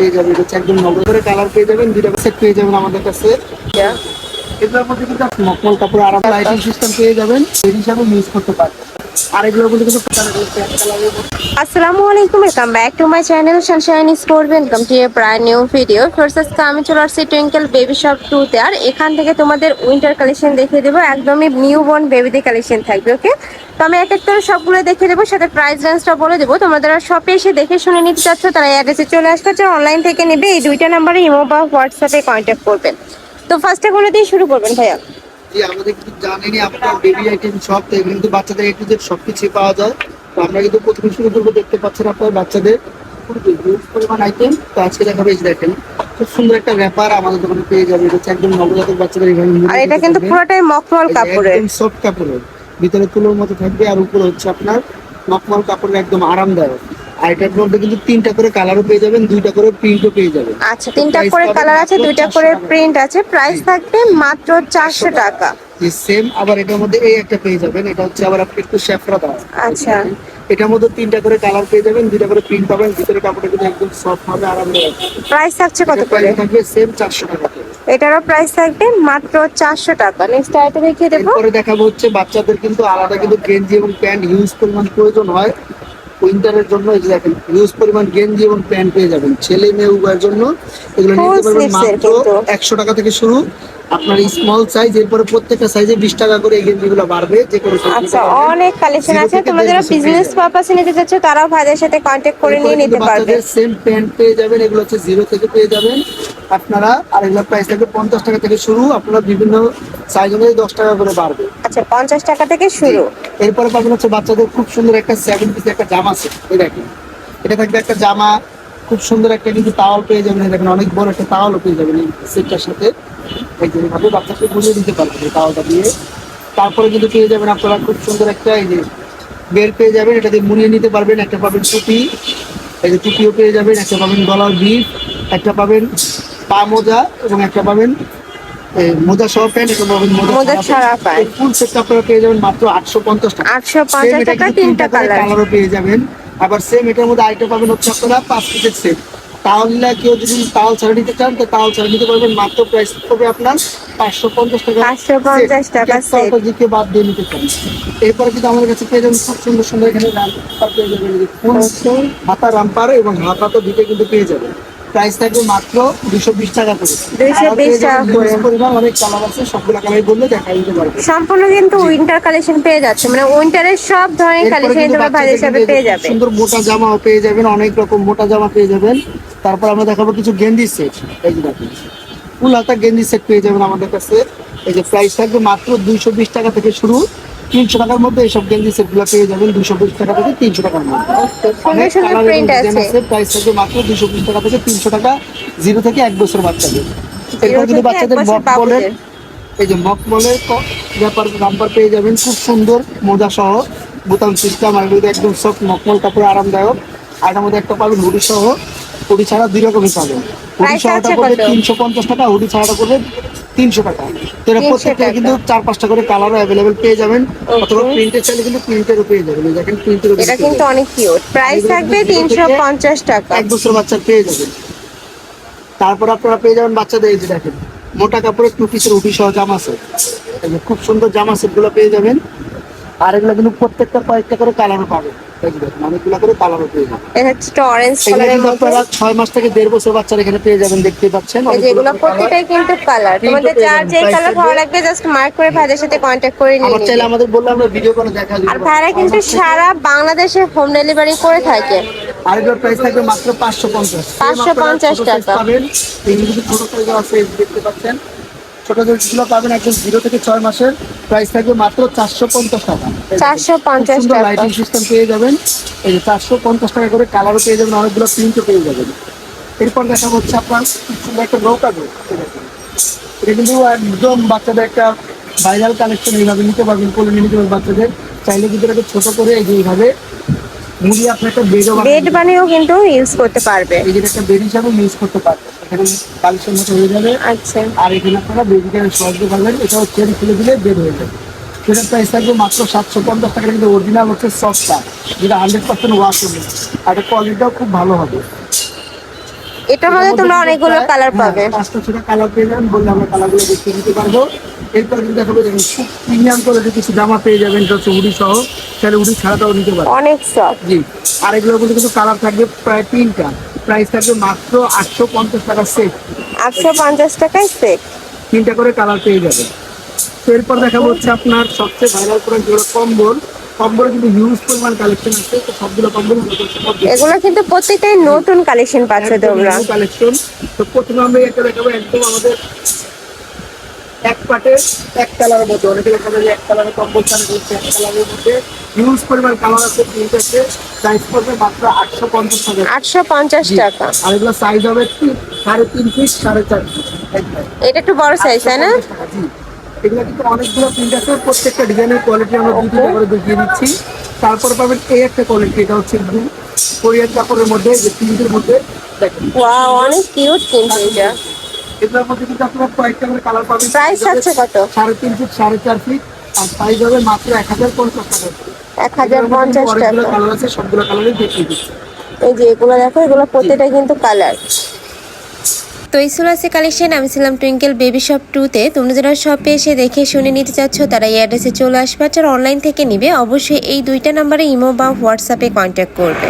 পেয়ে যাবেন এটা হচ্ছে একদম নগদ করে কালার পেয়ে যাবেন দুইটা সেট পেয়ে যাবেন আমাদের কাছে। এগুলোর মধ্যে কিন্তু মকমল কাপড় আরাম লাইটিং সিস্টেম পেয়ে যাবেন সেই হিসাবে ইউজ করতে পারবেন। আসসালামু আলাইকুম back to my channel new video আমি চলে বেবি শপ টুতে আর এখান থেকে তোমাদের উইন্টার কালেকশন দেখিয়ে দেবো। একদমই নিউ বর্ন কালেকশন থাকবে ওকে তো আমি এক সবগুলো দেখে দেবো, সাথে প্রাইস বলে দেবো। শপে এসে দেখে শুনে নিতে তারা চলে অনলাইন থেকে নেবে। এই দুইটা নাম্বারে ইমো বা হোয়াটসঅ্যাপে কন্ট্যাক্ট করবেন তো ফার্স্টে কোনো দিয়ে শুরু করবেন, ভাইয়া। জি আমাদের কিন্তু জানেনই আপনার বেবি আইটেম সব কিন্তু বাচ্চাদের একটু যে সবকিছু পাওয়া যায় তো আমরা কিন্তু প্রথমে শুরু করব দেখতে পাচ্ছেন আপনার বাচ্চাদের হিউজ পরিমাণ আইটেম তো আজকে দেখাবো এই দেখেন খুব সুন্দর একটা ব্যাপার আমাদের দোকানে পেয়ে যাবে এটা হচ্ছে একদম নবজাতক বাচ্চাদের এখানে আর এটা কিন্তু পুরোটাই মকমল কাপড়ের একদম সফট কাপড়ের ভিতরে তুলোর মতো থাকবে আর উপরে হচ্ছে আপনার মকমল কাপড়ের একদম আরামদায়ক। আর এটার মধ্যে কিন্তু তিনটা করে কালারও পেয়ে যাবেন দুইটা করে প্রিন্টও পেয়ে যাবেন। আচ্ছা তিনটা করে কালার আছে দুইটা করে প্রিন্ট আছে প্রাইস থাকবে মাত্র চারশো টাকা। সেম আবার এটার মধ্যে এই একটা পেয়ে যাবেন এটা হচ্ছে আবার আপনি একটু শেফরা দাও। আচ্ছা। এটার মধ্যে তিনটা করে কালার পেয়ে যাবেন দুইটা করে প্রিন্ট পাবেন ভিতরে কাপড়টা কিন্তু একদম সফট হবে আরামদায়ক প্রাইস থাকছে কত করে? থাকবে সেম চারশো টাকা করে। এটারও প্রাইস থাকবে মাত্র চারশো টাকা। নেক্সট আইটেম দেখিয়ে দেবো এরপরে দেখাবো হচ্ছে বাচ্চাদের কিন্তু আলাদা কিন্তু গেঞ্জি এবং প্যান্ট ইউজ পরিমাণ প্রয়োজন হয়। উইন্টারের জন্য এই যে দেখেন নিউজ পরিমাণ গেঞ্জি এবং প্যান্ট পেয়ে যাবেন। ছেলে মেয়ে উভয়ের জন্য এগুলো নিতে পারবেন মাত্র একশো টাকা থেকে শুরু। আপনার স্মল সাইজ এরপরে প্রত্যেকটা সাইজে বিশ টাকা করে এই গেঞ্জিগুলো বাড়বে যে কোনো আচ্ছা অনেক কালেকশন আছে। তোমরা যারা বিজনেস পারপাসে নিতে চাচ্ছ তারাও ভাইদের সাথে কন্ট্যাক্ট করে নিয়ে নিতে পারবে। সেম প্যান্ট পেয়ে যাবেন এগুলো হচ্ছে জিরো থেকে পেয়ে যাবেন। আপনারা আর এগুলোর প্রাইস থাকবে পঞ্চাশ টাকা থেকে শুরু আপনারা বিভিন্ন সাইজ অনুযায়ী দশ টাকা করে বাড়বে। আচ্ছা পঞ্চাশ টাকা থেকে শুরু। এরপরে পাবেন হচ্ছে বাচ্চাদের খুব সুন্দর একটা সেভেন পিস একটা জামা আছে এই দেখেন। এটা থাকবে একটা জামা খুব সুন্দর একটা কিন্তু তাওয়াল পেয়ে যাবেন দেখেন অনেক বড় একটা তাওয়ালও পেয়ে যাবেন এই সেটটার সাথে। বাচ্চাকে বুঝিয়ে দিতে পারবেন দিয়ে। তারপরে কিন্তু পেয়ে যাবেন আপনারা খুব সুন্দর একটা এই যে বের পেয়ে যাবেন এটা দিয়ে মুড়িয়ে নিতে পারবেন একটা পাবেন টুপি এই যে টুপিও পেয়ে যাবেন একটা পাবেন গলার বিট একটা পাবেন পা মোজা এবং একটা পাবেন মোজা সহ প্যান্ট একটা পাবেন মোজা ছাড়া প্যান্ট। ফুল সেটটা আপনারা পেয়ে যাবেন মাত্র আটশো পঞ্চাশ টাকা। আটশো পঞ্চাশ টাকা তিনটা কালারও পেয়ে যাবেন। আবার সেম এটার মধ্যে আইটেম পাবেন হচ্ছে আপনারা পাঁচ পিসের সেট তাহলে কেউ যদি তাল ছাড়া নিতে চান তো তাল ছাড়া নিতে পারবেন মাত্র প্রাইস হবে আপনার পাঁচশো পঞ্চাশ টাকা 550 টাকা set। জিকে বাদ দিয়ে নিতে চান এরপরে কিন্তু আমাদের কাছে পেয়ে যাবেন খুব সুন্দর সুন্দর এখানে রামপার পেয়ে যাবেন. হাতা রামপার এবং হাতা তো দুটো কিন্তু পেয়ে যাবেন প্রাইস থাকবে মাত্র দুশো বিশ টাকা করে। 220 আর টাকা করে। পরিমাণ অনেক কালার আছে সবগুলো কালার বললে দেখা দিতে পারবে। সম্পূর্ণ কিন্তু উইন্টার কালেকশন পেয়ে যাচ্ছে। মানে উইন্টারের সব ধরনের কালেকশন তোমরা ভাইদের বাচ্চাদের পেয়ে যাবে। সুন্দর মোটা জামাও পেয়ে যাবেন অনেক রকম মোটা জামা পেয়ে যাবেন। তারপর আমরা দেখাবো কিছু গেঞ্জি সেট এই যে দেখুন ফুল হাতা গেঞ্জি সেট পেয়ে যাবেন আমাদের কাছে। এই যে প্রাইস থাকবে মাত্র দুইশো বিশ টাকা থেকে শুরু। তিনশো টাকার মধ্যে এইসব গেঞ্জি সেটগুলো পেয়ে যাবেন দুইশো বিশ টাকা থেকে তিনশো টাকার মধ্যে। প্রাইস থাকবে মাত্র দুইশো বিশ টাকা থেকে তিনশো টাকা জিরো থেকে এক বছর বাচ্চাদের। এরপর এক বাচ্চাদের বক বলের এই যে মকমলের ক- ব্যাপার নাম্বার পেয়ে যাবেন খুব সুন্দর মোজা সহ বোতাম সিস্টেম আর একদম সব মকমল কাপড় আরামদায়ক। আর মধ্যে একটা পাবেন হুডি সহ হুডি ছাড়া দুই রকমই পাবেন। হুডি সহটা আছে তিনশো পঞ্চাশ টাকা হুডি ছাড়াটা পড়বে তিনশো টাকা। তো এটা প্রত্যেকটা। কিন্তু চার পাঁচটা করে কালারও অ্যাভেলেবেল পেয়ে যাবেন। অথবা প্রিন্টের চাইলে কিন্তু প্রিন্টেরও পেয়ে যাবেন। দেখেন প্রিন্টেরও এটা কিন্তু অনেক কিউট প্রাইস থাকবে তিনশো পঞ্চাশ টাকা। এক বছর বাচ্চা পেয়ে যাবেন। তারপর আপনারা পেয়ে যাবেন বাচ্চাদের এই যে দেখেন মোটা কাপড়ের টু পিসের উঠি সহ জামা সেট খুব সুন্দর জামা সেটগুলো পেয়ে যাবেন। আর এগুলো কিন্তু প্রত্যেকটা কয়েকটা করে কালারও পাবেন। অনেকগুলো করে কালারও পেয়ে যাবেন এটা হচ্ছে অরেঞ্জ কালারের আপনারা ছয় মাস থেকে দেড় বছর বাচ্চারা এখানে পেয়ে যাবেন দেখতে পাচ্ছেন। এই যে অনেকগুলো এগুলো প্রত্যেকটাই কিন্তু কালার তোমাদের যার যে কালার ভালো লাগবে জাস্ট মার্ক করে ভাইদের সাথে কন্ট্যাক্ট করে নিয়ে আবার চাইলে আমাদের বললে আমরা ভিডিও করে দেখা দিতে আর ভাইরা কিন্তু সারা বাংলাদেশে হোম ডেলিভারি করে থাকে। আর এগুলোর প্রাইস থাকবে মাত্র পাঁচশো পঞ্চাশ। 550 টাকা। পাবেন। এগুলো ছোট সাইজ আছে দেখতে পাচ্ছেন। ছোট সাইজগুলো পাবেন একদম জিরো থেকে ছয় মাসের প্রাইস থাকবে মাত্র চারশো পঞ্চাশ টাকা। 450 টাকা। লাইটিং সিস্টেম পেয়ে যাবেন। এই যে চারশো পঞ্চাশ টাকা করে কালারও পেয়ে যাবেন অনেকগুলো প্রিন্টও পেয়ে যাবেন। এরপর দেখা হচ্ছে আপনার সুন্দর একটা নৌকা গো এটা কিন্তু একদম বাচ্চাদের একটা ভাইরাল কালেকশন এইভাবে নিতে পারবেন কোলে নিতে পারবেন বাচ্চাদের। চাইলে কিন্তু এটাকে ছোট করে এইভাবে মুড়ি আপনি একটা বেডও বেড বানিয়েও কিন্তু ইউজ করতে পারবে। এই যে একটা বেড হিসাবে ইউজ করতে পারবে। এখানে বালিশের মতো হয়ে যাবে। আচ্ছা। আর এখানে আপনারা বেবিকে সহজে পারবেন এটাও চেন খুলে দিলে বেড হয়ে যাবে। সেটার প্রাইস থাকবে মাত্র সাতশো পঞ্চাশ টাকা কিন্তু অরিজিনাল হচ্ছে সস্তা যেটা হান্ড্রেড পার্সেন্ট ওয়াশ হবে। আর কোয়ালিটিটাও খুব ভালো হবে। এটার মধ্যে তোমরা অনেকগুলো কালার পাবে হ্যাঁ, পাঁচটা ছটা কালার পেয়ে যাবেন বললে আমরা কালারগুলো দেখিয়ে দিতে পারব। এরপর কিন্তু দেখাবো দেখুন খুব প্রিমিয়াম কোয়ালিটির কিছু জামা পেয়ে যাবেন এটা হচ্ছে হুডি সহ। তাহলে হুডি ছাড়াটাও নিতে পারবেন অনেক সফট জি। আর এগুলোর মধ্যে কিন্তু কালার থাকবে প্রায় তিনটা। প্রাইস থাকবে মাত্র আটশো পঞ্চাশ টাকা সেট আটশো পঞ্চাশ টাকায় সেট তিনটা করে কালার পেয়ে যাবেন। এরপর দেখাবো হচ্ছে আপনার সবচেয়ে ভাইরাল করে যেগুলো কম্বল। কম্বল কিন্তু হিউজ পরিমাণ কালেকশন আছে তো সবগুলো কম্বল এগুলো কিন্তু প্রত্যেকটাই নতুন কালেকশন পাচ্ছ তোমরা। কালেকশন তো প্রথমে আমরা দেখাবো একদম আমাদের এক পাটে এক কালারের মধ্যে অনেকে দেখা যায় এক কালারের কম্বল চান করছে এক কালারের মধ্যে হিউজ পরিমাণ কালার আছে প্রিন্ট আছে। প্রাইস পড়বে মাত্র আটশো পঞ্চাশ টাকা। আটশো পঞ্চাশ টাকা। আর এগুলো সাইজ হবে তিন- সাড়ে তিন ফিট সাড়ে চার ফিট এটা একটু বড় সাইজ তাই না। এগুলো কিন্তু অনেকগুলো প্রিন্ট আছে। প্রত্যেকটা ডিজাইনের কোয়ালিটি আমরা দুই তিনটা করে দেখিয়ে দিচ্ছি। তারপর পাবেন এই একটা কোয়ালিটি এটা হচ্ছে ব্লু কোরিয়ান কাপড়ের মধ্যে যে প্রিন্টের মধ্যে দেখেন। ওয়াও অনেক কিউট এটা এগুলোর মধ্যে কিন্তু আপনারা কয়েকটা করে কালার পাবেন। প্রাইস থাকছে কত? সাড়ে তিন ফিট সাড়ে চার ফিট আর সাইজ হবে মাত্র এক হাজার পঞ্চাশ টাকা। এক হাজার পঞ্চাশ টাকা। কালার আছে সবগুলো কালারই দেখিয়ে দিচ্ছি। এই যে এগুলো দেখো এগুলো প্রত্যেকটা কিন্তু কালার তো এই আছে কালেকশন আমি ছিলাম টুইঙ্কেল বেবি শপ টুতে তোমরা যারা শপে এসে দেখে শুনে নিতে চাচ্ছ, তারা এই অ্যাড্রেসে চলে আসবে আর অনলাইন থেকে নিবে, অবশ্যই এই দুইটা নাম্বারে ইমো বা হোয়াটসঅ্যাপে কন্ট্যাক্ট করবে।